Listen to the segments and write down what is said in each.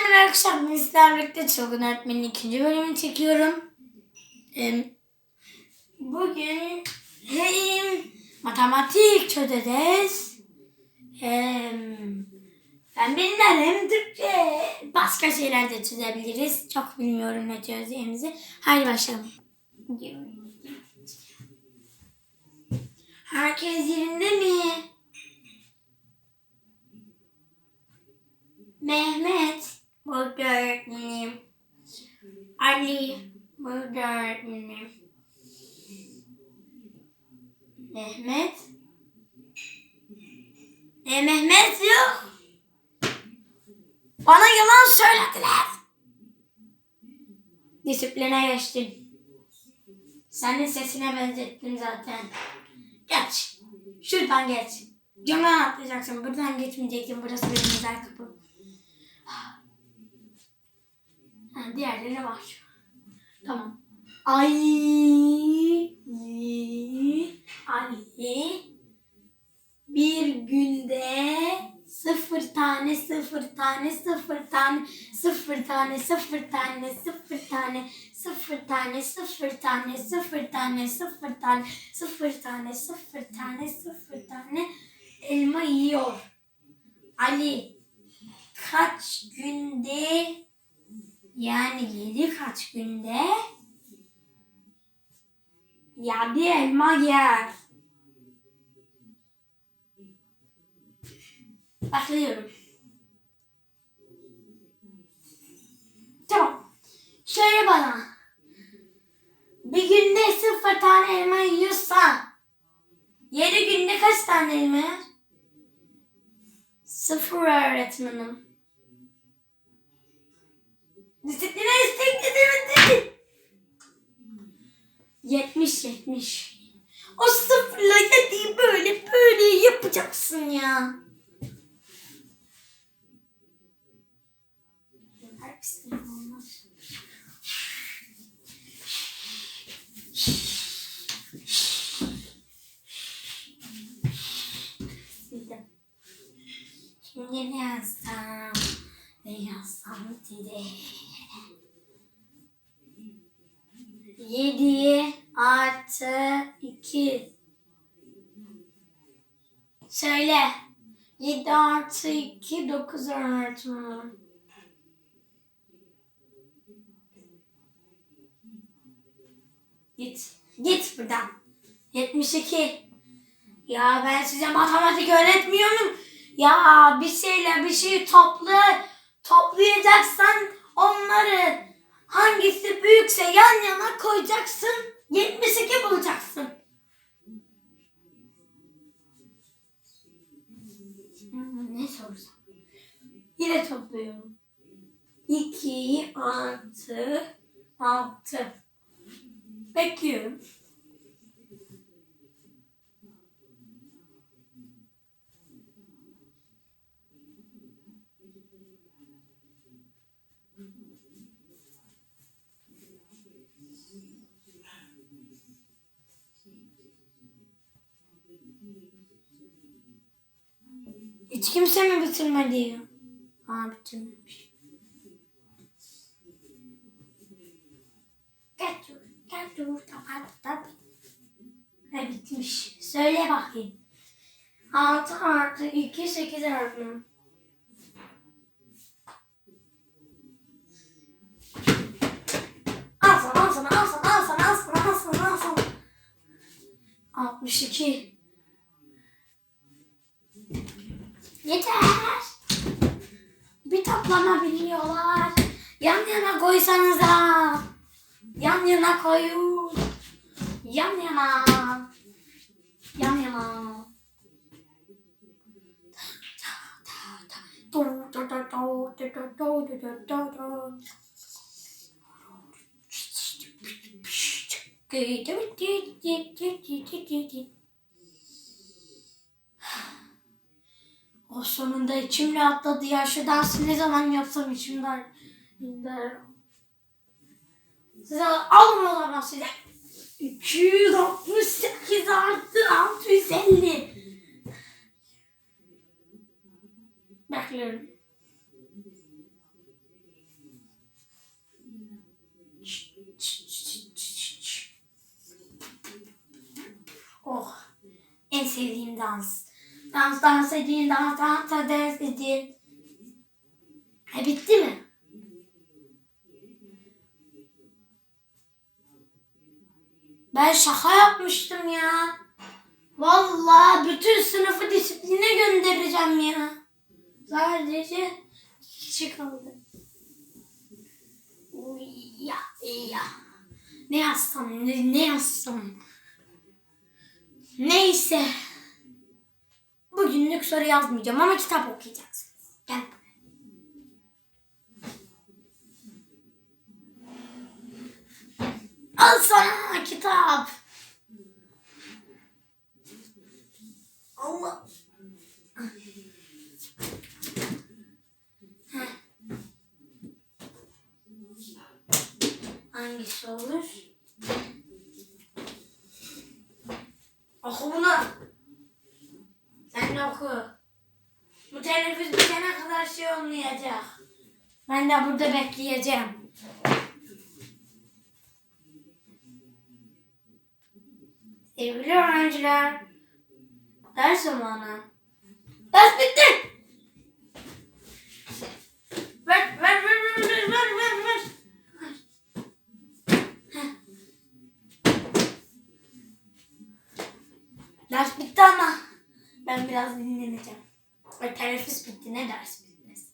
merhaba arkadaşlar. Ben sizlerle birlikte Çılgın Öğretmen'in ikinci bölümünü çekiyorum. Bugün hem matematik çözeceğiz. Hem fen bilimler hem Türkçe başka şeyler de çözebiliriz. Çok bilmiyorum ne çözeceğimizi. Haydi başlayalım. Herkes yerinde mi? Mehmet burada öğretmenim. Ali burada öğretmenim. Mehmet. E Mehmet yok. Bana yalan söylediler. Disipline geçtin. Senin sesine benzettim zaten. Geç. Şuradan geç. Camdan atlayacaksın. Buradan geçmeyeceksin. Burası benim özel kapım. Ha, diğerleri var. Tamam. Ay. Ali. Bir günde sıfır tane sıfır tane sıfır tane sıfır tane sıfır tane sıfır tane sıfır tane sıfır tane sıfır tane sıfır tane sıfır tane sıfır tane sıfır tane elma yiyor. Ali kaç günde yani yedi kaç günde bir elma yer. Başlıyorum. Tamam. Şöyle bana. Bir günde sıfır tane elma yiyorsa yedi günde kaç tane elma yer? Sıfır öğretmenim. Disipline istek edemedi. 70 70. O sıfırla yediği böyle böyle yapacaksın ya. Şimdi ne yazsam? Yazsam size? Yedi artı iki. Söyle. Yedi artı iki dokuz öğretmenim. Git. Git buradan. 72. Ya ben size matematik öğretmiyorum. Ya bir şeyle bir şey topla. Toplayacaksan onları hangisi büyükse yan yana koyacaksın. 72 bulacaksın. Hmm, Ne sorsam? Yine topluyorum. 2 artı 6. Bekliyorum. Hiç kimse mi bitirmedi ya? Aa bitirmemiş. Kaçur, kaçur, tapat, tapat. Ne bitmiş? Söyle bakayım. 6 artı 2, 8 artı. Sana, al sana, al sana, al sana, al sana, al sana, al sana. 62. Yeter. Bir toplama biliyorlar. Yan yana koysanıza. Yan yana koyun. Yan yana. Yan yana. O sonunda içim rahatladı ya. Şu dansı ne zaman yapsam içimden. Size alın o zaman size. 268 artı 650. Bekliyorum. Sevdiğim dans. Dans dans edin, dans dans dans edin. Ha bitti mi? Ben şaka yapmıştım ya. Vallahi bütün sınıfı disipline göndereceğim ya. Sadece kişi kaldı. Ya, ya. Ne yazsam, ne, ne yazsam. Neyse. Bugünlük soru yazmayacağım ama kitap okuyacaksınız. Gel. Al sana kitap. Allah. Heh. Hangisi olur? Oku bunu. Sen oku. Bu teneffüs bitene kadar şey olmayacak. Ben de burada bekleyeceğim. Sevgili öğrenciler. Ders zamanı. Ders bitti. Ben biraz dinleneceğim. Ve teneffüs bitti ne ders bitmez.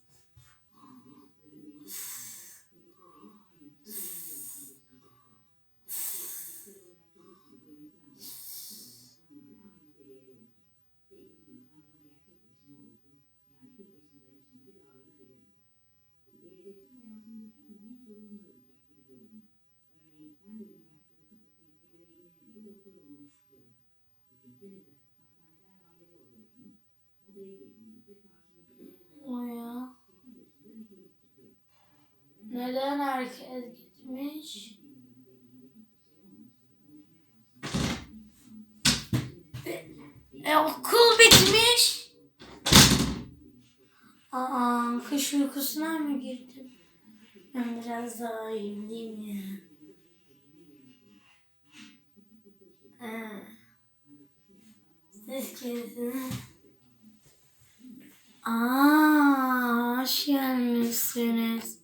O ya. Neden herkes gitmiş? E, okul bitmiş. Aa, kış uykusuna mı girdim? Ben biraz daha uyuyayım ya. Ha. Siz kimsiniz? Aa, hoş gelmişsiniz.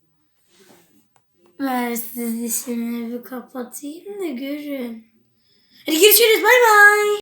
Ben sizi şimdi bir kapatayım da görün. Hadi görüşürüz. Bay bay.